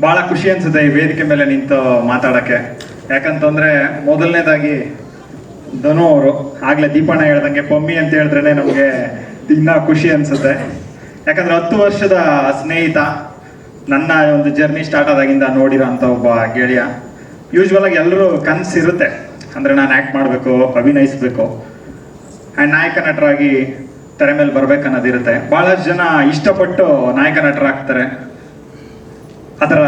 ಬಹಳ ಖುಷಿ ಅನ್ಸುತ್ತೆ ಈ ವೇದಿಕೆ ಮೇಲೆ ನಿಂತು ಮಾತಾಡಕ್ಕೆ. ಯಾಕಂತಂದ್ರೆ ಮೊದಲನೇದಾಗಿ ಧನು ಅವರು, ಆಗ್ಲೇ ದೀಪಣ್ಣ ಹೇಳ್ದಂಗೆ ಪಮ್ಮಿ ಅಂತ ಹೇಳಿದ್ರೆ ನಮಗೆ ಇನ್ನ ಖುಷಿ ಅನ್ಸುತ್ತೆ. ಯಾಕಂದ್ರೆ ಹತ್ತು ವರ್ಷದ ಸ್ನೇಹಿತ, ನನ್ನ ಒಂದು ಜರ್ನಿ ಸ್ಟಾರ್ಟ್ ಆದಾಗಿಂದ ನೋಡಿರೋ ಅಂತ ಒಬ್ಬ ಗೆಳೆಯ. ಯೂಶ್ವಲ್ ಆಗಿ ಎಲ್ಲರೂ ಕನಸಿರುತ್ತೆ ಅಂದ್ರೆ ನಾನು ಆಕ್ಟ್ ಮಾಡಬೇಕು, ಅಭಿನಯಿಸ್ಬೇಕು. ಆ್ಯಂಡ್ ನಾಯಕ ನಟರಾಗಿ ತೆರೆ ಮೇಲೆ ಬರ್ಬೇಕನ್ನೋದಿರುತ್ತೆ. ಭಾಳಷ್ಟು ಜನ ಇಷ್ಟಪಟ್ಟು ನಾಯಕ ನಟರಾಗ್ತಾರೆ. ಅದರ,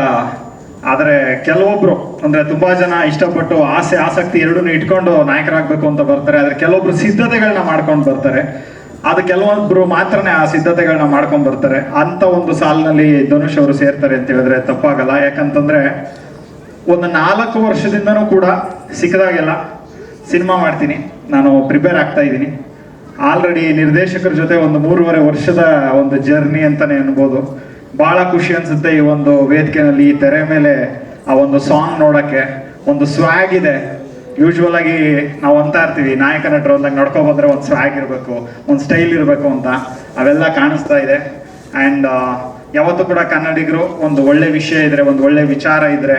ಆದರೆ ಕೆಲವೊಬ್ರು, ಅಂದ್ರೆ ತುಂಬಾ ಜನ ಇಷ್ಟಪಟ್ಟು ಆಸೆ, ಆಸಕ್ತಿ ಎರಡನ್ನೂ ಇಟ್ಕೊಂಡು ನಾಯಕರಾಗಬೇಕು ಅಂತ ಬರ್ತಾರೆ. ಆದರೆ ಕೆಲವೊಬ್ರು ಸಿದ್ಧತೆಗಳನ್ನ ಮಾಡ್ಕೊಂಡು ಬರ್ತಾರೆ. ಅದು ಕೆಲವೊಬ್ರು ಮಾತ್ರನೇ ಆ ಸಿದ್ಧತೆಗಳನ್ನ ಮಾಡ್ಕೊಂಡು ಬರ್ತಾರೆ. ಅಂತ ಒಂದು ಸಾಲಿನಲ್ಲಿ ಧನುಷ್ ಅವರು ಸೇರ್ತಾರೆ ಅಂತ ಹೇಳಿದ್ರೆ ತಪ್ಪಾಗಲ್ಲ. ಯಾಕಂತಂದ್ರೆ ಒಂದು ನಾಲ್ಕು ವರ್ಷದಿಂದನೂ ಕೂಡ ಸಿಕ್ಕದಾಗೆಲ್ಲ ಸಿನಿಮಾ ಮಾಡ್ತೀನಿ. ನಾನು ಪ್ರಿಪೇರ್ ಆಗ್ತಾ ಇದ್ದೀನಿ. ಆಲ್ರೆಡಿ ನಿರ್ದೇಶಕರ ಜೊತೆ ಒಂದು ಮೂರುವರೆ ವರ್ಷದ ಒಂದು ಜರ್ನಿ ಅಂತಾನೆ ಅನ್ಬೋದು. ಬಹಳ ಖುಷಿ ಅನ್ಸುತ್ತೆ ಈ ಒಂದು ವೇದಿಕೆನಲ್ಲಿ ಈ ತೆರೆ ಮೇಲೆ ಆ ಒಂದು ಸಾಂಗ್ ನೋಡಕ್ಕೆ. ಒಂದು ಸ್ವಾಗ್ ಇದೆ. ಯೂಶುವಲ್ ಆಗಿ ನಾವು ಅಂತ ಇರ್ತೀವಿ ನಾಯಕ ನಟರು ಅಂದಾಗ ನಡ್ಕೊ ಬಂದ್ರೆ ಒಂದು ಸ್ವಾಗ್ ಇರಬೇಕು, ಒಂದು ಸ್ಟೈಲ್ ಇರಬೇಕು ಅಂತ. ಅವೆಲ್ಲ ಕಾಣಿಸ್ತಾ ಇದೆ. ಅಂಡ್ ಯಾವತ್ತೂ ಕೂಡ ಕನ್ನಡಿಗರು ಒಂದು ಒಳ್ಳೆ ವಿಷಯ ಇದ್ರೆ, ಒಂದು ಒಳ್ಳೆ ವಿಚಾರ ಇದ್ರೆ,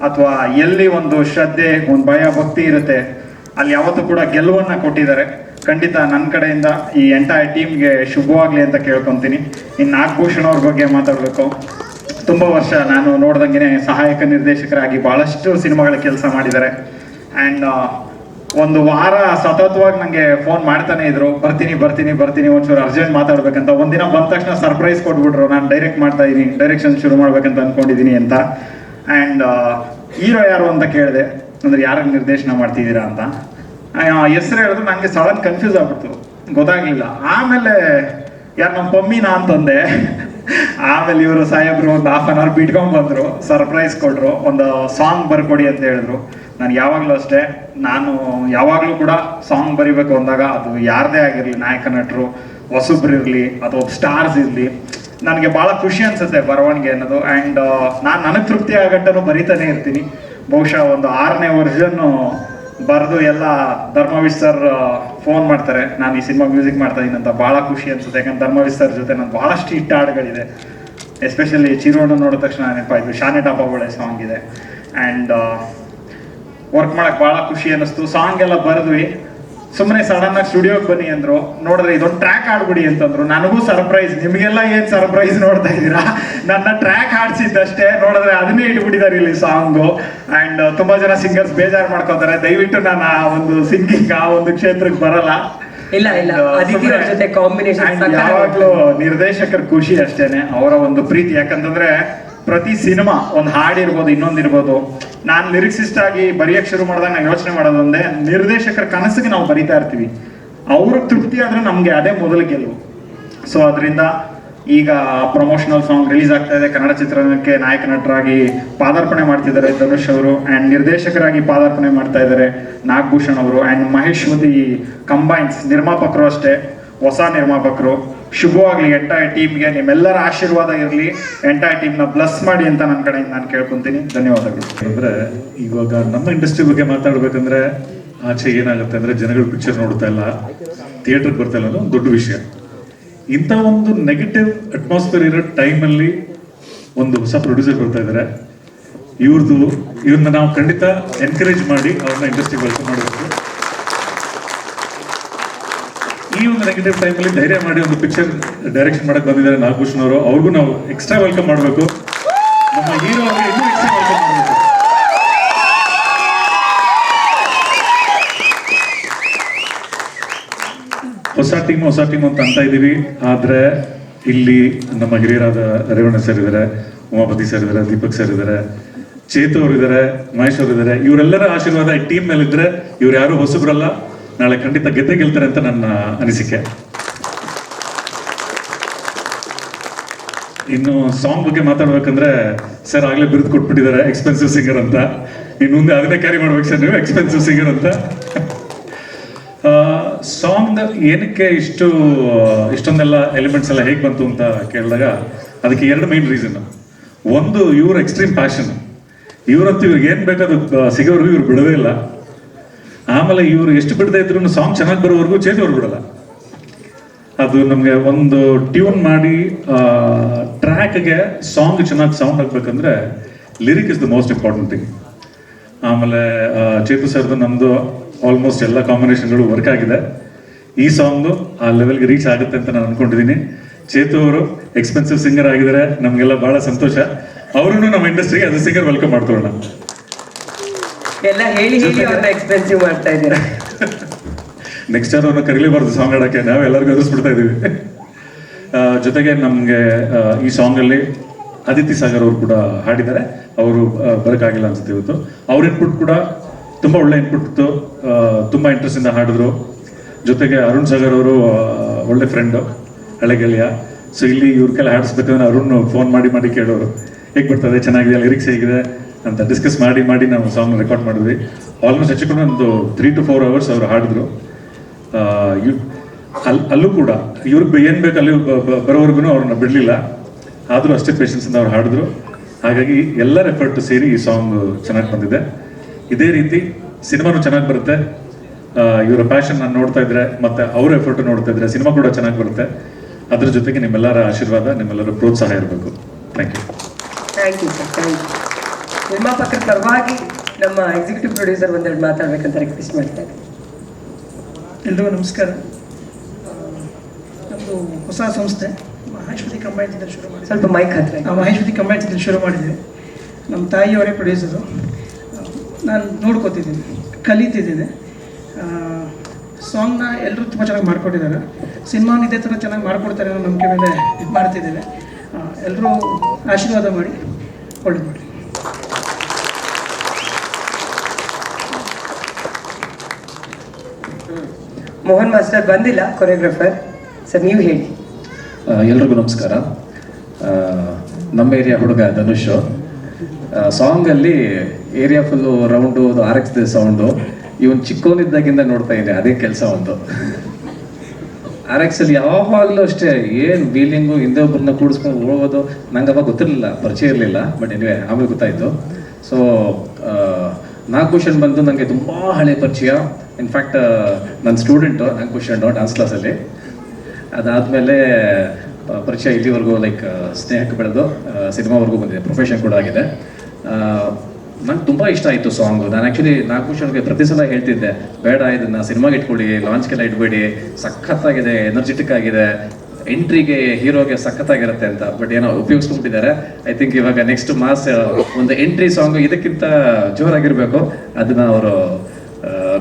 ಅಥವಾ ಎಲ್ಲಿ ಒಂದು ಶ್ರದ್ಧೆ, ಒಂದು ಭಯ, ಭಕ್ತಿ ಇರುತ್ತೆ, ಅಲ್ಲಿ ಯಾವತ್ತೂ ಕೂಡ ಗೆಲುವನ್ನ ಕೊಟ್ಟಿದ್ದಾರೆ. ಖಂಡಿತ ನನ್ನ ಕಡೆಯಿಂದ ಈ ಎಂಟೈರ್ ಟೀಮ್ಗೆ ಶುಭವಾಗಲಿ ಅಂತ ಕೇಳ್ಕೊತೀನಿ. ಇನ್ನು ನಾಗಭೂಷಣ್ ಅವ್ರ ಬಗ್ಗೆ ಮಾತಾಡಬೇಕು. ತುಂಬ ವರ್ಷ ನಾನು ನೋಡ್ದಂಗೆ ಸಹಾಯಕ ನಿರ್ದೇಶಕರಾಗಿ ಭಾಳಷ್ಟು ಸಿನಿಮಾಗಳ ಕೆಲಸ ಮಾಡಿದ್ದಾರೆ. ಆ್ಯಂಡ್ ಒಂದು ವಾರ ಸತತವಾಗಿ ನನಗೆ ಫೋನ್ ಮಾಡ್ತಾನೆ ಇದ್ರು. ಬರ್ತೀನಿ ಬರ್ತೀನಿ ಬರ್ತೀನಿ, ಒಂಚೂರು ಅರ್ಜೆಂಟ್ ಮಾತಾಡ್ಬೇಕಂತ. ಒಂದಿನ ಬಂದ ತಕ್ಷಣ ಸರ್ಪ್ರೈಸ್ ಕೊಟ್ಬಿಟ್ರು. ನಾನು ಡೈರೆಕ್ಟ್ ಮಾಡ್ತಾ ಇದ್ದೀನಿ ಡೈರೆಕ್ಷನ್ ಶುರು ಮಾಡ್ಬೇಕಂತ ಅನ್ಕೊಂಡಿದ್ದೀನಿ ಅಂತ. ಆ್ಯಂಡ್ ಹೀರೋ ಯಾರು ಅಂತ ಕೇಳಿದೆ. ಅಂದ್ರೆ ಯಾರಿಗೆ ನಿರ್ದೇಶನ ಮಾಡ್ತಿದ್ದೀರಾ ಅಂತ. ಹೆಸರು ಹೇಳಿದ್ರು ನನಗೆ ಸಡನ್ ಕನ್ಫ್ಯೂಸ್ ಆಗ್ಬಿಡ್ತು. ಗೊತ್ತಾಗ್ಲಿಲ್ಲ. ಆಮೇಲೆ, ಯಾರು ನಮ್ಮ ಪಮ್ಮಿನಾ ಅಂತಂದೆ. ಆಮೇಲೆ ಇವರು ಸಾಹೇಬ್ರು ಒಂದು ಹಾಫ್ ಅನ್ ಅವರ್ ಬಿಟ್ಕೊಂಡ್ ಬಂದ್ರು. ಸರ್ಪ್ರೈಸ್ ಕೊಟ್ರು. ಒಂದು ಸಾಂಗ್ ಬರ್ಕೊಡಿ ಅಂತ ಹೇಳಿದ್ರು. ನಾನು ಯಾವಾಗಲೂ ಅಷ್ಟೇ, ನಾನು ಯಾವಾಗಲೂ ಕೂಡ ಸಾಂಗ್ ಬರಿಬೇಕು ಅಂದಾಗ ಅದು ಯಾರದೇ ಆಗಿರಲಿ, ನಾಯಕ ನಟರು, ಹೊಸಬ್ರು ಇರಲಿ, ಅಥವಾ ಸ್ಟಾರ್ಸ್ ಇರಲಿ, ನನಗೆ ಬಹಳ ಖುಷಿ ಅನ್ಸುತ್ತೆ ಬರವಣಿಗೆ ಅನ್ನೋದು. ಆ್ಯಂಡ್ ನಾನು ನನಗೆ ತೃಪ್ತಿ ಆಗಂಟನೂ ಬರಿತಾನೆ ಇರ್ತೀನಿ. ಬಹುಶಃ ಒಂದು ಆರನೇ ವರ್ಷನ್ ಬರೆದು ಎಲ್ಲ ಧರ್ಮವೀರ್ ಸರ್ ಫೋನ್ ಮಾಡ್ತಾರೆ. ನಾನು ಈ ಸಿನಿಮಾ ಮ್ಯೂಸಿಕ್ ಮಾಡ್ತಾ ಇದ್ದೀನಿ ಅಂತ ಭಾಳ ಖುಷಿ ಅನ್ಸುತ್ತೆ. ಯಾಕಂದ್ರೆ ಧರ್ಮವೀರ್ ಸರ್ ಜೊತೆ ನಾನು ಭಾಳಷ್ಟು ಹಿಟ್ ಹಾಡುಗಳಿದೆ. ಎಸ್ಪೆಷಲಿ ಚಿರೋಣ ನೋಡಿದ ತಕ್ಷಣ ನೆನಪಾಯ್ತು ಶಾನೆ ಟಾಪ ಒಳ್ಳೆ ಸಾಂಗ್ ಇದೆ. ಆ್ಯಂಡ್ ವರ್ಕ್ ಮಾಡೋಕ್ಕೆ ಭಾಳ ಖುಷಿ ಅನ್ನಿಸ್ತು. ಸಾಂಗ್ ಎಲ್ಲ ಬರೆದ್ವಿ. ಸುಮ್ಮನೆ ಸಡನ್ ಆಗಿ ಸ್ಟುಡಿಯೋಗೆ ಬನ್ನಿ ಅಂದ್ರು. ನೋಡಿದ್ರೆ ಇದೊಂದು ಟ್ರ್ಯಾಕ್ ಆಡ್ಬಿಡಿ ಅಂತಂದ್ರು. ನನಗೂ ಸರ್ಪ್ರೈಸ್ ನಿಮಗೆಲ್ಲ ಏನ್ ಸರ್ಪ್ರೈಸ್ ನೋಡ್ತಾ ಇದ್ದೀರಾ? ನನ್ನ ಟ್ರ್ಯಾಕ್ ಆಡ್ಸಿದ್ದಷ್ಟೇ ನೋಡಿದ್ರೆ ಅದನ್ನೇ ಇಟ್ಬಿಟ್ಟಿದ್ದಾರೆ ಇಲ್ಲಿ ಸಾಂಗು ಅಂಡ್ ತುಂಬಾ ಜನ ಸಿಂಗರ್ಸ್ ಬೇಜಾರು ಮಾಡ್ಕೋತಾರೆ. ದಯವಿಟ್ಟು ನಾನು ಆ ಒಂದು ಸಿಂಗಿಂಗ್ ಆ ಒಂದು ಕ್ಷೇತ್ರಕ್ಕೆ ಬರಲ್ಲ. ಇಲ್ಲ, ಇಲ್ಲ. ಅದಿತಿ ಜೊತೆ ಕಾಂಬಿನೇಷನ್ ಯಾವಾಗ್ಲೂ ನಿರ್ದೇಶಕರ ಖುಷಿ ಅಷ್ಟೇನೆ. ಅವರ ಒಂದು ಪ್ರೀತಿ. ಯಾಕಂತಂದ್ರೆ ಪ್ರತಿ ಸಿನಿಮಾ ಒಂದು ಹಾಡಿರ್ಬೋದು ಇನ್ನೊಂದಿರ್ಬೋದು ನಾನು ಲಿರಿಕ್ಸಿಸ್ಟ್ ಆಗಿ ಬರೆಯಕ್ ಶುರು ಮಾಡಿದಾಗ ನಾನು ಯೋಚನೆ ಮಾಡೋದು ಒಂದೇ, ನಿರ್ದೇಶಕರ ಕನಸಿಗೆ ನಾವು ಬರಿತಾ ಇರ್ತೀವಿ. ಅವ್ರ ತೃಪ್ತಿ ಆದ್ರೆ ನಮಗೆ ಅದೇ ಮೊದಲ ಗೆಲುವು. ಸೊ ಅದರಿಂದ ಈಗ ಪ್ರಮೋಷನಲ್ ಸಾಂಗ್ ರಿಲೀಸ್ ಆಗ್ತಾ ಇದೆ. ಕನ್ನಡ ಚಿತ್ರರಂಗಕ್ಕೆ ನಾಯಕ ನಟರಾಗಿ ಪಾದಾರ್ಪಣೆ ಮಾಡ್ತಿದ್ದಾರೆ ಧನುಷ್ ಅವರು ಆ್ಯಂಡ್ ನಿರ್ದೇಶಕರಾಗಿ ಪಾದಾರ್ಪಣೆ ಮಾಡ್ತಾ ಇದ್ದಾರೆ ನಾಗಭೂಷಣ್ ಅವರು ಅಂಡ್ ಮಹೇಶ್ವತಿ ಕಂಬೈನ್ಸ್ ನಿರ್ಮಾಪಕರು ಅಷ್ಟೇ, ಹೊಸ ನಿರ್ಮಾಪಕರು. ಶುಭವಾಗ್ಲಿ ಎಂಟೈರ್ ಟೀಮ್ಗೆ ನಿಮ್ಮೆಲ್ಲರ ಆಶೀರ್ವಾದ ಇರಲಿ. ಎಂಟೈರ್ ಟೀಮ್ನ ಬ್ಲಸ್ ಮಾಡಿ ಅಂತ ನನ್ನ ಕಡೆಯಿಂದ ನಾನು ಕೇಳ್ಕೊಂತೀನಿ. ಧನ್ಯವಾದಗಳು. ಅಂದ್ರೆ ಇವಾಗ ನಮ್ಮ ಇಂಡಸ್ಟ್ರಿ ಬಗ್ಗೆ ಮಾತಾಡ್ಬೇಕಂದ್ರೆ ಆಚೆ ಏನಾಗುತ್ತೆ ಅಂದ್ರೆ ಜನಗಳು ಪಿಕ್ಚರ್ ನೋಡ್ತಾ ಇಲ್ಲ. ಥಿಯೇಟರ್ಗೆ ಬರ್ತಾ ಇಲ್ಲ ಅನ್ನೋದು ದೊಡ್ಡ ವಿಷಯ. ಇಂಥ ಒಂದು ನೆಗೆಟಿವ್ ಅಟ್ಮಾಸ್ಫಿಯರ್ ಇರೋ ಟೈಮಲ್ಲಿ ಒಂದು ಹೊಸ ಪ್ರೊಡ್ಯೂಸರ್ ಬರ್ತಾ ಇದ್ದಾರೆ ಇವ್ರದ್ದು ಇವ್ರನ್ನ ನಾವು ಖಂಡಿತ ಎನ್ಕರೇಜ್ ಮಾಡಿ ಅವ್ರನ್ನ ಇಂಡಸ್ಟ್ರಿ ವೆಲ್ಕಮ್ ಮಾಡಬೇಕು. ಒಂದು ನೆಗೆಟಿವ್ ಟೈಮಲ್ಲಿ ಧೈರ್ಯ ಮಾಡಿ ಒಂದು ಪಿಕ್ಚರ್ ಡೈರೆಕ್ಷನ್ ಮಾಡಕ್ಕೆ ಬಂದಿದ್ದಾರೆ ನಾಗಭೂಷಣ್ ಅವರು. ಅವ್ರಿಗೂ ನಾವು ಎಕ್ಸ್ಟ್ರಾ ವೆಲ್ಕಮ್ ಮಾಡಬೇಕು. ನಮ್ಮ ಹೀರೋ ಅವ್ರಿಗೆ ಇನ್ನೂ ಎಕ್ಸ್ಟ್ರಾ ವೆಲ್ಕಮ್ ಮಾಡಬೇಕು. ಹೊಸ ಟೀಮ್ ಹೊಸ ಟೀಮ್ ಅಂತ ಅಂತ ಇದ್ದೀವಿ. ಆದ್ರೆ ಇಲ್ಲಿ ನಮ್ಮ ಹಿರಿಯರಾದ ರೇವಣ್ಣ ಸರ್ ಇದ್ದಾರೆ, ಉಮಾಪತಿ ಸರ್ ಇದ್ದಾರೆ, ದೀಪಕ್ ಸರ್ ಇದ್ದಾರೆ, ಚೇತು ಅವರು ಇದ್ದಾರೆ, ಮಹೇಶ್ ಇದ್ದಾರೆ. ಇವರೆಲ್ಲರ ಆಶೀರ್ವಾದ ಈ ಟೀಮ್ ಮೇಲೆ ಇದ್ರೆ ಇವ್ರು ಯಾರು ಹೊಸಬ್ರಲ್ಲ? ನಾಳೆ ಖಂಡಿತ ಗೆದ್ದೆ ಗೆಲ್ತಾರೆ ಅಂತ ನನ್ನ ಅನಿಸಿಕೆ. ಇನ್ನು ಸಾಂಗ್ ಬಗ್ಗೆ ಮಾತಾಡ್ಬೇಕಂದ್ರೆ, ಸರ್, ಆಗ್ಲೇ ಬಿರುದು ಕೊಟ್ಬಿಟ್ಟಿದ್ದಾರೆ ಎಕ್ಸ್ಪೆನ್ಸಿವ್ ಸಿಂಗರ್ ಅಂತ. ಇನ್ನು ಮುಂದೆ ಅದನ್ನೇ ಕ್ಯಾರಿ ಮಾಡ್ಬೇಕು ಸರ್ ನೀವು ಎಕ್ಸ್ಪೆನ್ಸಿವ್ ಸಿಂಗರ್ ಅಂತ. ಸಾಂಗ್ ಏನಕ್ಕೆ ಇಷ್ಟು, ಇಷ್ಟೊಂದೆಲ್ಲ ಎಲಿಮೆಂಟ್ಸ್ ಎಲ್ಲ ಹೇಗೆ ಬಂತು ಅಂತ ಕೇಳಿದಾಗ, ಅದಕ್ಕೆ ಎರಡು ಮೈನ್ ರೀಸನ್ ಒಂದು, ಇವ್ರ ಎಕ್ಸ್ಟ್ರೀಮ್ ಪ್ಯಾಷನ್ ಇವ್ರಂತೂ ಇವ್ರಿಗೆ ಏನು ಬೇಕಾದ ಸಿಗೋರ್ಗೂ ಇವ್ರು ಬಿಡೋದೇ ಇಲ್ಲ. ಆಮೇಲೆ ಇವರು ಎಷ್ಟು ಬಿಡ್ತಾ ಇದ್ರು ಸಾಂಗ್ ಚೆನ್ನಾಗಿ ಬರೋವರೆಗೂ ಚೇಂಜ್ ಮಾಡ್ಬಿಡಲ್ಲ ಬಿಡಲ್ಲ. ಅದು ನಮಗೆ ಒಂದು ಟ್ಯೂನ್ ಮಾಡಿ ಟ್ರ್ಯಾಕ್ಗೆ ಸಾಂಗ್ ಚೆನ್ನಾಗಿ ಸೌಂಡ್ ಆಗ್ಬೇಕಂದ್ರೆ lyric is the most important thing ಆಮೇಲೆ ಚೇತು ಸರ್ದು ನಮ್ಮದು ಆಲ್ಮೋಸ್ಟ್ ಎಲ್ಲ ಕಾಂಬಿನೇಷನ್ಗಳು ವರ್ಕ್ ಆಗಿದೆ. ಈ ಸಾಂಗು ಆ ಲೆವೆಲ್ಗೆ ರೀಚ್ ಆಗುತ್ತೆ ಅಂತ ನಾನು ಅನ್ಕೊಂಡಿದ್ದೀನಿ ಚೇತು ಅವರು ಎಕ್ಸ್ಪೆನ್ಸಿವ್ ಸಿಂಗರ್ ಆಗಿದ್ದಾರೆ, ನಮಗೆಲ್ಲ ಬಹಳ ಸಂತೋಷ. ಅವರನ್ನು ನಮ್ಮ ಇಂಡಸ್ಟ್ರಿಗೆ ಆಸ್ ಸಿಂಗರ್ ವೆಲ್ಕಮ್ ಮಾಡ್ಕೊಳ್ಳೋಣ. ಎಲ್ಲ ಹೇಳಿ ಹೇಳಿ ಅವ್ರನ್ನ ಎಕ್ಸ್ಪೆನ್ಸಿವ್ ಮಾಡ್ತಾ ಇದ್ದೀರಾ? ನೆಕ್ಸ್ಟ್ ಟೈಮ್ ಅವ್ರನ್ನ ಕರೀಲೇಬಾರ್ದು ಸಾಂಗ್ ಹಾಡೋಕ್ಕೆ? ನಾವು ಎಲ್ಲರಿಗೂ ಎದುರಿಸ್ಬಿಡ್ತಾ ಇದೀವಿ. ಜೊತೆಗೆ ನಮಗೆ ಈ ಸಾಂಗಲ್ಲಿ ಅದಿತಿ ಸಾಗರ್ ಅವರು ಕೂಡ ಹಾಡಿದ್ದಾರೆ. ಅವರು ಬರೋಕ್ಕಾಗಿಲ್ಲ ಅನ್ಸುತ್ತೆ ಇವತ್ತು. ಅವ್ರ ಇನ್ಪುಟ್ ಕೂಡ ತುಂಬ ಒಳ್ಳೆ ಇನ್ಪುಟ್ ಇತ್ತು. ತುಂಬ ಇಂಟ್ರೆಸ್ಟಿಂದ ಹಾಡಿದ್ರು. ಜೊತೆಗೆ ಅರುಣ್ ಸಾಗರ್ ಅವರು ಒಳ್ಳೆ ಫ್ರೆಂಡು ಹಳೆ ಗೆಳೆಯ ಸೊ ಇಲ್ಲಿ ಇವ್ರ ಕೆಲ ಹಾಡಿಸ್ಬೇಕಂದ್ರೆ ಅರುಣ್ ಫೋನ್ ಮಾಡಿ ಮಾಡಿ ಕೇಳೋರು. ಹೇಗೆ ಬರ್ತದೆ? ಚೆನ್ನಾಗಿದೆ ಲಿರಿಕ್ಸ್ ಹೇಗಿದೆ? ಅಂತ ಡಿಸ್ಕಸ್ ಮಾಡಿ ಮಾಡಿ ನಾವು ಸಾಂಗ್ ರೆಕಾರ್ಡ್ ಮಾಡಿದ್ವಿ. ಆಲ್ಮೋಸ್ಟ್ ಹೆಚ್ಚಿಕೊಂಡು ಒಂದು ತ್ರೀ ಟು ಫೋರ್ ಅವರ್ಸ್ ಅವರು ಹಾಡಿದ್ರು. ಅಲ್ಲಿ ಅಲ್ಲೂ ಕೂಡ ಇವ್ರಿಗೆ ಏನು ಬೇಕು ಅಲ್ಲಿ ಬರೋವರೆಗೂ ಅವ್ರನ್ನ ಬಿಡಲಿಲ್ಲ. ಆದರೂ ಅಷ್ಟೇ ಪೇಷನ್ಸಿಂದ ಅವ್ರು ಹಾಡಿದ್ರು. ಹಾಗಾಗಿ ಎಲ್ಲರ ಎಫರ್ಟ್ ಸೇರಿ ಈ ಸಾಂಗ್ ಚೆನ್ನಾಗಿ ಬಂದಿದೆ. ಇದೇ ರೀತಿ ಸಿನಿಮಾನು ಚೆನ್ನಾಗಿ ಬರುತ್ತೆ. ಇವರ ಪ್ಯಾಷನ್ ನಾನು ನೋಡ್ತಾ ಇದ್ರೆ, ಮತ್ತೆ ಅವ್ರ ಎಫರ್ಟ್ ನೋಡ್ತಾ ಇದ್ರೆ ಸಿನಿಮಾ ಕೂಡ ಚೆನ್ನಾಗಿ ಬರುತ್ತೆ. ಅದ್ರ ಜೊತೆಗೆ ನಿಮ್ಮೆಲ್ಲರ ಆಶೀರ್ವಾದ, ನಿಮ್ಮೆಲ್ಲರ ಪ್ರೋತ್ಸಾಹ ಇರಬೇಕು. ಥ್ಯಾಂಕ್ ಯು ಥ್ಯಾಂಕ್ ಯು ನಿರ್ಮಾಪಕರ ಪರವಾಗಿ ನಮ್ಮ ಎಕ್ಸಿಕ್ಯೂಟಿವ್ ಪ್ರೊಡ್ಯೂಸರ್ ಒಂದೆರಡು ಮಾತಾಡ್ಬೇಕಂತ ರಿಕ್ವೆಸ್ಟ್ ಮಾಡ್ತಾ ಇದ್ದೀನಿ ಎಲ್ರಿಗೂ ನಮಸ್ಕಾರ. ನಮ್ಮದು ಹೊಸ ಸಂಸ್ಥೆ ಮಹೇಶ್ವತಿ ಕಂಬೈನ್ ಅಂತ ಶುರು ಮಾಡಿ ಸ್ವಲ್ಪ ಮೈಕ್ ಹತ್ರ ನಾವು ಮಹೇಶ್ವತಿ ಕಂಬೈನ್ ಅಂತ ಶುರು ಮಾಡಿದ್ವಿ ನಮ್ಮ ತಾಯಿಯವರೇ ಪ್ರೊಡ್ಯೂಸರು ನಾನು ನೋಡ್ಕೋತಿದ್ದೀನಿ ಕಲಿತಿದ್ದೀನಿ. ಸಾಂಗ್ನ ಎಲ್ಲರೂ ತುಂಬ ಚೆನ್ನಾಗಿ ಮಾಡ್ಕೊಟ್ಟಿದ್ದಾರೆ. ಸಿನಿಮಾನ ಇದೇ ಥರ ಚೆನ್ನಾಗಿ ಮಾಡ್ಕೊಡ್ತಾರೆ ಅನ್ನೋ ನಂಬಿಕೆ ಮೇಲೆ ಇದು ಮಾಡ್ತಿದ್ದೇವೆ. ಎಲ್ಲರೂ ಆಶೀರ್ವಾದ ಮಾಡಿ ಒಳ್ಳೆ ಮಾಡಿ ಮೋಹನ್ ಮಾಸ್ಟರ್ ಬಂದಿಲ್ಲ ಕೊರಿಯೋಗ್ರಾಫರ್ ಸರ್, ನೀವು ಹೇಳಿ. ಎಲ್ರಿಗೂ ನಮಸ್ಕಾರ. ನಮ್ಮ ಏರಿಯಾ ಹುಡುಗ Dhanush. ಸಾಂಗಲ್ಲಿ area full round R X sound. ಇವನ್ ಚಿಕ್ಕವನಿದ್ದಾಗಿಂದ ನೋಡ್ತಾ ಇದ್ದೆ, ಅದೇ ಕೆಲಸ ಒಂದು ಆರ್ ಎಕ್ಸ್ ಅಲ್ಲಿ ಯಾವಾಗಲೂ ಅಷ್ಟೇ, ಏನು ವೀಲಿಂಗು ಹಿಂದೆ ಒಬ್ಬರನ್ನ ಕೂಡಿಸ್ಕೊಂಡು ಹೋಗೋದು ನಂಗೆ ಅವಾಗ ಗೊತ್ತಿರಲಿಲ್ಲ, ಪರಿಚಯ ಇರಲಿಲ್ಲ ಬಟ್ ಎನಿವೆ ಆಮೇಲೆ ಗೊತ್ತಾಯಿತು. ಸೊ ನಾಗಭೂಷಣ್ ಬಂದು ನನಗೆ ತುಂಬ ಹಳೆ ಪರಿಚಯ. ಇನ್ಫ್ಯಾಕ್ಟ್ ನನ್ನ ಸ್ಟೂಡೆಂಟು ನಾಗಭೂಷಣ್ ಡಾನ್ಸ್ ಕ್ಲಾಸಲ್ಲಿ ಅದಾದಮೇಲೆ ಪರಿಚಯ ಇಲ್ಲಿವರೆಗೂ ಲೈಕ್ ಸ್ನೇಹಕ್ಕೆ ಬೆಳೆದು ಸಿನಿಮಾವರೆಗೂ ಬಂದಿದೆ. ಪ್ರೊಫೆಷನ್ ಕೂಡ ಆಗಿದೆ. ನಂಗೆ ತುಂಬ ಇಷ್ಟ ಆಯಿತು ಸಾಂಗು ನಾನು ಆ್ಯಕ್ಚುಲಿ ನಾಗಭೂಷಣ್ಗೆ ಪ್ರತಿ ಸಲ ಹೇಳ್ತಿದ್ದೆ, ಬೇಡ, ಇದನ್ನ ಸಿನಿಮಾಗೆ ಇಟ್ಕೊಳ್ಳಿ ಲಾಂಚ್ಗೆಲ್ಲ ಇಟ್ಬೇಡಿ ಸಖತ್ತಾಗಿದೆ ಎನರ್ಜೆಟಿಕ್ ಆಗಿದೆ. ಎಂಟ್ರಿಗೆ ಹೀರೋಗೆ ಸಖತ್ತಾಗಿರುತ್ತೆ ಅಂತ. ಬಟ್ ಏನೋ ಉಪಯೋಗಿಸ್ಕೊಂಡ್ಬಿಟ್ಟಿದ್ದಾರೆ. ಐ ಥಿಂಕ್ ಇವಾಗ ನೆಕ್ಸ್ಟ್ ಮಾಸ್ ಒಂದು ಎಂಟ್ರಿ ಸಾಂಗ್ ಇದಕ್ಕಿಂತ ಜೋರಾಗಿರಬೇಕು. ಅದನ್ನ ಅವರು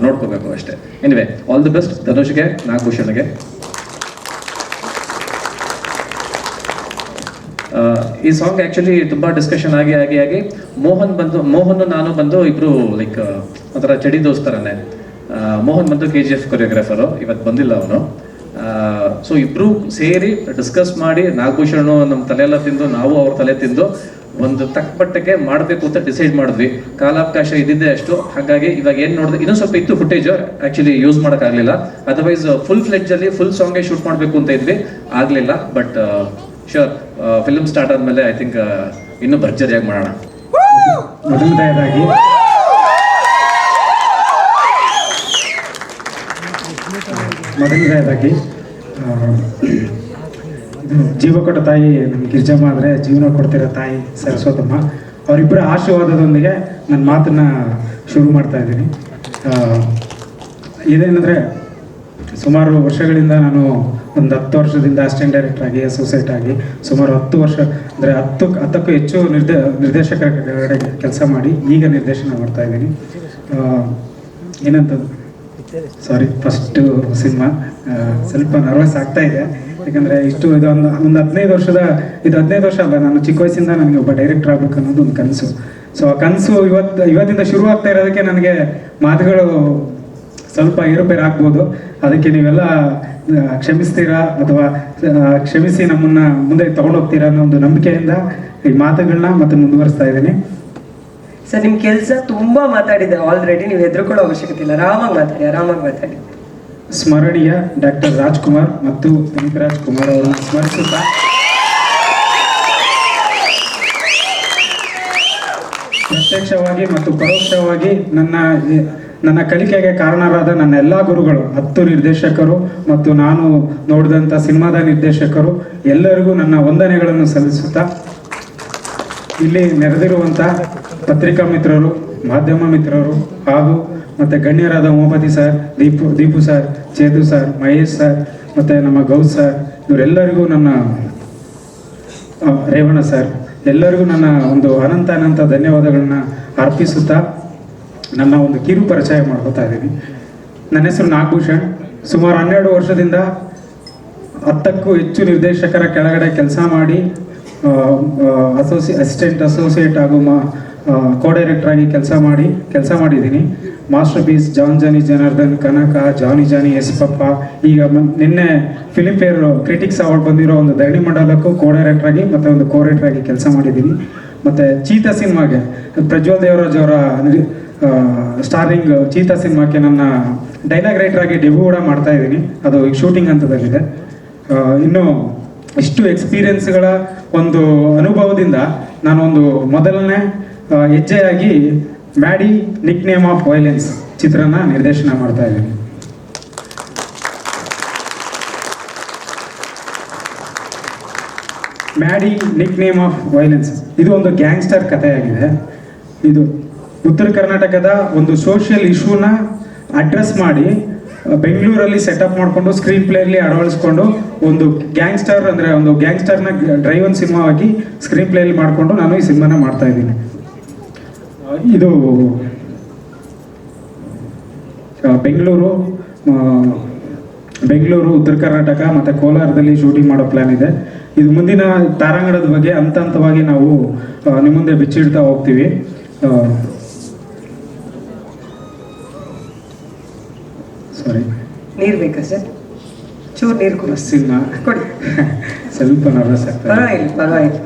ನೋಡ್ಕೋಬೇಕು ಅಷ್ಟೇ. ಎನಿವೆ ಆಲ್ ದಿ ಬೆಸ್ಟ್ ಧನುಷ್ಗೆ, ನಾಗಭೂಷಣ್ಗೆ. ಈ ಸಾಂಗ್ ಆಕ್ಚುಲಿ ತುಂಬಾ ಡಿಸ್ಕಷನ್ ಆಗಿ ಆಗಿ ಆಗಿ ಮೋಹನ್ ಬಂದು ಮೋಹನ್ ನಾನು ಬಂದು ಇಬ್ರು ಲೈಕ್ ಒಂಥರ ಚಡಿ ದೋಸ್ತರನೆ ಮೋಹನ್ ಬಂದು ಕೆ ಜಿ ಎಫ್ ಕೊರಿಯೋಗ್ರಾಫರು ಇವತ್ತು ಬಂದಿಲ್ಲ ಅವನು. ಸೊ ಇಬ್ರು ಸೇರಿ ಡಿಸ್ಕಸ್ ಮಾಡಿ ನಾಗಭೂಷಣ್ ನಮ್ಮ ತಲೆಯೆಲ್ಲ ತಿಂದು, ನಾವು ಅವ್ರ ತಲೆ ತಿಂದು ಒಂದು ತಕ್ಕ ಮಟ್ಟಕ್ಕೆ ಮಾಡಬೇಕು ಅಂತ ಡಿಸೈಡ್ ಮಾಡಿದ್ವಿ. ಕಾಲಾವಕಾಶ ಇದ್ದಿದ್ದೆ ಅಷ್ಟು. ಹಾಗಾಗಿ ಇವಾಗ ಏನು ನೋಡಿದ್ರೆ ಇನ್ನೊಂದು ಸ್ವಲ್ಪ ಇತ್ತು ಫುಟೇಜ್ ಆಕ್ಚುಲಿ ಯೂಸ್ ಮಾಡೋಕ್ಕಾಗಲಿಲ್ಲ ಅದರ್ವೈಸ್ ಫುಲ್ ಫ್ಲೆಡ್ಜ್ ಫುಲ್ ಸಾಂಗೇ ಶೂಟ್ ಮಾಡಬೇಕು ಅಂತ ಇದ್ವಿ. ಆಗಲಿಲ್ಲ ಬಟ್ ಶೋರ್ ಫಿಲ್ಮ್ ಸ್ಟಾರ್ಟ್ ಆದಮೇಲೆ ಐ ಥಿಂಕ್ ಇನ್ನೂ ಭರ್ಜರಿಯಾಗಿ ಮಾಡೋಣ. ಮೊದಲನೇದಾಗಿ ಮೊದಲನೇದಾಗಿ ಜೀವ ಕೊಟ್ಟ ತಾಯಿ ನಮ್ಮ ಗಿರ್ಜಮ್ಮ ಆದರೆ ಜೀವನ ಕೊಡ್ತಿರೋ ತಾಯಿ ಸರಸ್ವತಮ್ಮ. ಅವರಿಬ್ಬರ ಆಶೀರ್ವಾದದೊಂದಿಗೆ ನನ್ನ ಮಾತನ್ನ ಶುರು ಮಾಡ್ತಾ ಇದ್ದೀನಿ. ಇದೇನಂದರೆ ಸುಮಾರು ವರ್ಷಗಳಿಂದ ನಾನು ಒಂದು ಹತ್ತು ವರ್ಷದಿಂದ ಅಸಿಸ್ಟೆಂಟ್ ಡೈರೆಕ್ಟರ್ ಆಗಿ ಅಸೋಸಿಯೇಟ್ ಆಗಿ ಸುಮಾರು ಹತ್ತು ವರ್ಷ ಅಂದರೆ ಹತ್ತು ಹತ್ತಕ್ಕೂ ಹೆಚ್ಚು ನಿರ್ದೇ ನಿರ್ದೇಶಕರ ಕಡೆ ಕೆಲಸ ಮಾಡಿ ಈಗ ನಿರ್ದೇಶನ ಮಾಡ್ತಾ ಇದ್ದೀನಿ. ಆ, ಏನಂತದ್ದು ಸಾರಿ ಫಸ್ಟು ಸಿನಿಮಾ ಸ್ವಲ್ಪ ನರ್ವಸ್ ಆಗ್ತಾ ಇದೆ. ಯಾಕಂದರೆ ಇಷ್ಟು ಇದು ಒಂದು ಹದಿನೈದು ವರ್ಷದ, ಇದು ಹದಿನೈದು ವರ್ಷ ಅಲ್ಲ, ನಾನು ಚಿಕ್ಕ ವಯಸ್ಸಿಂದ ನನಗೆ ಒಬ್ಬ ಡೈರೆಕ್ಟರ್ ಆಗ್ಬೇಕು ಅನ್ನೋದು ಒಂದು ಕನಸು. ಸೊ ಆ ಕನಸು ಇವತ್ತು, ಇವತ್ತಿಂದ ಶುರು ಆಗ್ತಾ ಇರೋದಕ್ಕೆ ನನಗೆ ಮಾತುಗಳು ಸ್ವಲ್ಪ ಏರುಪೇರು ಆಗ್ಬೋದು. ಅದಕ್ಕೆ ನೀವೆಲ್ಲ ಕ್ಷಮಿಸ್ತೀರಾ ಅಥವಾ ಕ್ಷಮಿಸಿ ನಮ್ಮನ್ನ ಮುಂದೆ ತಗೊಂಡೋಗ್ತೀರಾ ಅನ್ನೋ ಒಂದು ನಂಬಿಕೆಯಿಂದ ಈ ಮಾತುಗಳನ್ನ ಮತ್ತೆ ಮುಂದುವರಿಸ್ತಾ ಇದ್ದೀನಿ. ಸರ್ ನಿಮ್ಮ ಕೆಲಸ ತುಂಬಾ ಮಾತಾಡಿದೆ. ಆಲ್ರೆಡಿ ನೀವು ಹೆದರ್ಕೊಳ್ಳೋ ಅವಶ್ಯಕತೆ ಇಲ್ಲ. ಆರಾಮಾಗಿ ಮಾತಾಡಿ ಆರಾಮಾಗಿ ಮಾತಾಡಿ. ಸ್ಮರಣೀಯ ಡಾಕ್ಟರ್ ರಾಜ್ಕುಮಾರ್ ಮತ್ತು ವೆಂಕರಾಜ್ ಕುಮಾರ್ ಅವರನ್ನು ಸ್ಮರಿಸುತ್ತಾ ಪ್ರತ್ಯಕ್ಷವಾಗಿ ಮತ್ತು ಪರೋಕ್ಷವಾಗಿ ನನ್ನ ನನ್ನ ಕಲಿಕೆಗೆ ಕಾರಣರಾದ ನನ್ನ ಎಲ್ಲ ಗುರುಗಳು, ಹತ್ತು ನಿರ್ದೇಶಕರು ಮತ್ತು ನಾನು ನೋಡಿದಂಥ ಸಿನಿಮಾದ ನಿರ್ದೇಶಕರು, ಎಲ್ಲರಿಗೂ ನನ್ನ ವಂದನೆಗಳನ್ನು ಸಲ್ಲಿಸುತ್ತಾ ಇಲ್ಲಿ ನೆರೆದಿರುವಂಥ ಪತ್ರಿಕಾ ಮಿತ್ರರು, ಮಾಧ್ಯಮ ಮಿತ್ರರು ಹಾಗೂ ಮತ್ತು ಗಣ್ಯರಾದ Umapathi sir Deepu Deepu sir Chethu sir Mahesh sir ಮತ್ತು ನಮ್ಮ ಗೌಸ್ ಸರ್ ಇವರೆಲ್ಲರಿಗೂ ನನ್ನ ರೇವಣ ಸರ್ ಎಲ್ಲರಿಗೂ ನನ್ನ ಒಂದು ಅನಂತ ಅನಂತ ಧನ್ಯವಾದಗಳನ್ನ ಅರ್ಪಿಸುತ್ತಾ ನನ್ನ ಒಂದು ಕಿರು ಪರಿಚಯ ಮಾಡ್ಕೋತಾ ಇದ್ದೀನಿ. ನನ್ನ ಹೆಸರು ನಾಗಭೂಷಣ್. ಸುಮಾರು ಹನ್ನೆರಡು ವರ್ಷದಿಂದ ಹತ್ತಕ್ಕೂ ಹೆಚ್ಚು ನಿರ್ದೇಶಕರ ಕೆಳಗಡೆ ಕೆಲಸ ಮಾಡಿ ಅಸೋಸಿ ಅಸಿಸ್ಟೆಂಟ್ ಅಸೋಸಿಯೇಟ್ ಹಾಗೂ ಮಾ ಕೋ ಆಗಿ ಕೆಲಸ ಮಾಡಿ, ಕೆಲಸ ಮಾಡಿದ್ದೀನಿ masterpiece John Johnny Janardhan Kanaka Johnny Johnny yes papa ಈಗ ನಿನ್ನೆ ಫಿಲಿಂ ಫೇರ್ ಕ್ರಿಟಿಕ್ಸ್ ಅವಾರ್ಡ್ ಬಂದಿರೋ ಒಂದು ಧರಣಿ ಮಂಡಲಕ್ಕೂ ಕೋ ಆಗಿ ಮತ್ತು ಒಂದು ಕೋ ರೈಟರ್ ಆಗಿ ಕೆಲಸ ಮಾಡಿದ್ದೀನಿ ಮತ್ತು ಚೀತಾ ಸಿನಿಮಾಗೆ, ಪ್ರಜ್ವಲ್ ದೇವರಾಜ್ ಅವರ ಸ್ಟಾರಿಂಗ್ ಚೀತಾ ಸಿನಿಮಾಕ್ಕೆ ನನ್ನ ಡೈಲಾಗ್ ರೈಟರ್ ಆಗಿ ಡೆಬ್ಯೂ ಕೂಡ ಮಾಡ್ತಾ ಇದ್ದೀನಿ. ಅದು ಶೂಟಿಂಗ್ ಹಂತದಲ್ಲಿದೆ. ಇನ್ನು ಇಷ್ಟು ಎಕ್ಸ್ಪೀರಿಯನ್ಸ್ಗಳ ಒಂದು ಅನುಭವದಿಂದ ನಾನೊಂದು ಮೊದಲನೇ ಆ, ಹೆಜ್ಜೆಯಾಗಿ Maddy nickname of violence ಚಿತ್ರನ ನಿರ್ದೇಶನ ಮಾಡ್ತಾ ಇದ್ದೀನಿ. Maddy nickname of violence. ಇದು ಒಂದು ಗ್ಯಾಂಗ್ಸ್ಟರ್ ಕಥೆಯಾಗಿದೆ. ಇದು ಉತ್ತರ ಕರ್ನಾಟಕದ ಒಂದು ಸೋಷಿಯಲ್ ಇಶ್ಯೂನ ಅಡ್ರೆಸ್ ಮಾಡಿ ಬೆಂಗಳೂರಲ್ಲಿ ಸೆಟಪ್ ಮಾಡಿಕೊಂಡು ಸ್ಕ್ರೀನ್ ಪ್ಲೇಲಿ ಅಳವಡಿಸ್ಕೊಂಡು ಒಂದು ಗ್ಯಾಂಗ್ಸ್ಟರ್ ಅಂದರೆ ಒಂದು ಗ್ಯಾಂಗ್ಸ್ಟರ್ನ ಡ್ರೈವನ್ ಸಿನಿಮಾವಾಗಿ ಸ್ಕ್ರೀನ್ ಪ್ಲೇಲಿ ಮಾಡಿಕೊಂಡು ನಾನು ಈ ಸಿನಿಮಾನ ಮಾಡ್ತಾ ಇದ್ದೀನಿ. ಇದು ಬೆಂಗಳೂರು ಬೆಂಗಳೂರು, ಉತ್ತರ ಕರ್ನಾಟಕ ಮತ್ತು ಕೋಲಾರದಲ್ಲಿ ಶೂಟಿಂಗ್ ಮಾಡೋ ಪ್ಲ್ಯಾನ್ ಇದೆ. ಇದು ಮುಂದಿನ ತಾರಾಂಗಣದ ಬಗ್ಗೆ ಹಂತ ಹಂತವಾಗಿ ನಾವು ನಿಮ್ಮ ಮುಂದೆ ಬಿಚ್ಚಿಡ್ತಾ ಹೋಗ್ತೀವಿ. ಸಾರಿ ನೀರು ಬೇಕಾ ಸರ್? ಚೂರು ನೀರು ಕೊಡಿ ಸಿನಿಮಾ ಕೊಡಿ. ಸ್ವಲ್ಪ ನರ್ವಸ್ ಆಗ್ತದೆ ಪರವಾಗಿಲ್ಲ ಪರವಾಗಿಲ್ಲ.